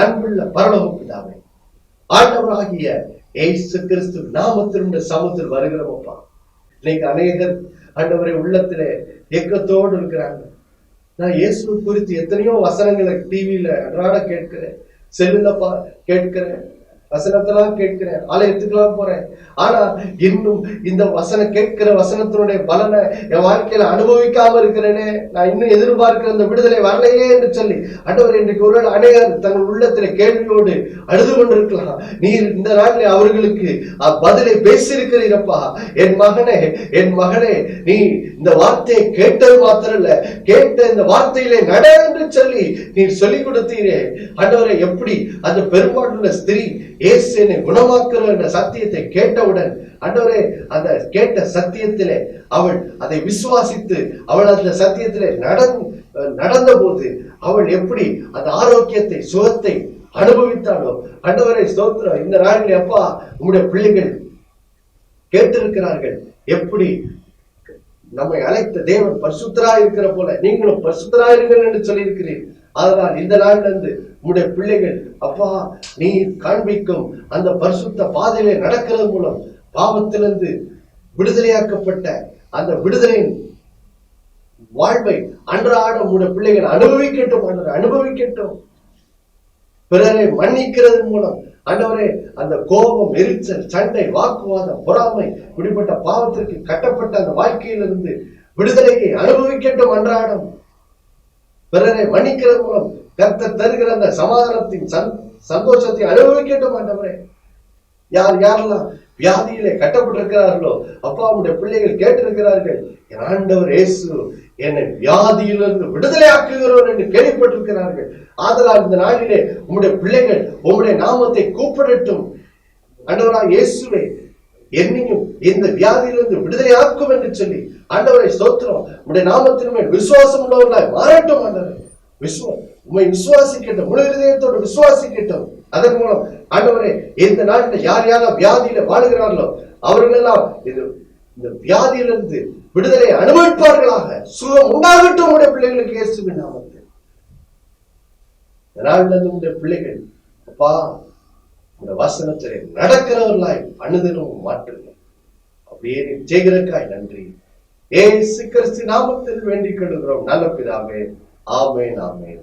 அன்புள்ள பரலோக பிதாவே ஆண்டவராகிய ஏசு கிறிஸ்து நாமத்தினுடைய சமத்தில் வருகிறோமப்பா. இன்னைக்கு அநேகர் ஆண்டவரை உள்ளத்திலே ஏக்கத்தோடு இருக்கிறாங்க. நான் இயேசு குறித்து எத்தனையோ வசனங்களை டிவியில அன்றாட கேட்கிறேன் செல்லுல கேட்கிறேன். வசனத்தெல்லாம் கேட்கிறேன். ஆலயத்துக்கெல்லாம் போறேன். ஆனா இன்னும் இந்த வசனம் கேட்கிற வசனத்தினுடைய பலனை என் வாழ்க்கையில அனுபவிக்காம இருக்கிறேனே. நான் இன்னும் எதிர்பார்க்கிற அந்த விடுதலை வரலையே என்று சொல்லி ஆண்டவர் இன்றைக்கு ஒரு நாள் அநேகர் தங்கள் உள்ளத்துல கேள்வியோடு அழுது கொண்டிருக்கலாம். நீர் இந்த நாளில் அவர்களுக்கு பதிலை பேசியிருக்கிறீரப்பா. என் மகனே என் மகனே நீ இந்த வார்த்தையை கேட்டது மாத்திரம் இல்ல கேட்ட இந்த வார்த்தையிலே நட என்று சொல்லி நீ சொல்லிக் கொடுத்தீரே. ஆண்டவரை எப்படி அந்த பெரும்பாலுள்ள ஸ்திரீ இயேசுனை குணமாக்குற என்ற சத்தியத்தை கேட்டவுடன் அன்றவரே அந்த கேட்ட சத்தியத்திலே அவள் அதை விசுவாசித்து அவள் அந்த சத்தியத்திலே நடந் நடந்த போது அவள் எப்படி அந்த ஆரோக்கியத்தை சுகத்தை அனுபவித்தாலோ ஆண்டவரை ஸ்தோத்திரம். இந்த நாளில் அப்பா உங்களுடைய பிள்ளைகள் கேட்டிருக்கிறார்கள். எப்படி நம்மை அழைத்த தேவன் பரிசுத்தரா இருக்கிற போல நீங்களும் பரிசுத்தராயிருங்கள் என்று சொல்லியிருக்கிறீர். அதனால் இந்த நாள்ல இருந்து பிள்ளைகள் அப்பா நீ காண்பிக்கும் அந்த பரிசுத்த பாதையிலே நடக்கிறது மூலம் பாவத்திலிருந்து விடுதலையாக்கப்பட்ட அந்த விடுதலையின் வாழ்வை அன்றாடம் உங்களுடைய பிள்ளைகள் அனுபவிக்கட்டும் அன்றை அனுபவிக்கட்டும். பிறரை மன்னிக்கிறது மூலம் ஆண்டவரே அந்த கோபம் எரிச்சல் சண்டை வாக்குவாதம் பொறாமை இப்படிப்பட்ட பாவத்திற்கு கட்டப்பட்ட அந்த வாழ்க்கையிலிருந்து விடுதலையை அனுபவிக்கட்டும் அன்றாடம். பிறரை மன்னிக்கிறது மூலம் கர்த்தர் தருகிற அந்த சமாதானத்தின் சந் சந்தோஷத்தை அனுபவிக்கட்டும் ஆண்டவரே. யார் யாரெல்லாம் வியாதியிலே கட்டப்பட்டிருக்கிறார்களோ அப்பா உடைய பிள்ளைகள் கேட்டிருக்கிறார்கள் என் ஆண்டவர் இயேசு என்னை வியாதியிலிருந்து விடுதலை ஆக்குகிறவர் என்று கேள்விப்பட்டிருக்கிறார்கள். ஆதலால் இந்த நாளிலே உம்முடைய பிள்ளைகள் உம்முடைய நாமத்தை கூப்பிடட்டும். ஆண்டவரா இயேசுவை என்னையும் இந்த வியாதியிலிருந்து விடுதலையாக்கும் என்று சொல்லி ஆண்டவரை ஸ்தோத்திரம். உடைய நாமத்தின் மேல் விசுவாசம் உள்ளவர்களாய் மாறட்டும் ஆண்டவரை. விஸ்வம் உண்மை விசுவாசிக்கட்டும் முழு இதயத்தோடு விசுவாசிக்கட்டும். அதன் மூலம் ஆண்டவரே இந்த நாட்டில் யார் யாரெல்லாம் வியாதியில வாழுகிறார்களோ அவர்களெல்லாம் இது இந்த வியாதியிலிருந்து விடுதலை அனுபவிப்பார்களாக. சுகம் உண்டாகட்டும் உடைய பிள்ளைகளுக்கு இயேசுவின் நாமத்தில். இந்த நாளில் உடைய பிள்ளைகள் அப்பா இந்த வசனத்திலே நடக்கிறவர்களாய் அனுதினமும் மாற்றுங்க அப்படியே நீ நன்றி. ஏ கிறிஸ்து நாமத்தில் வேண்டிக் கொள்கிறோம். நல்ல பிதாவே. ஆமேன் ஆமேன்.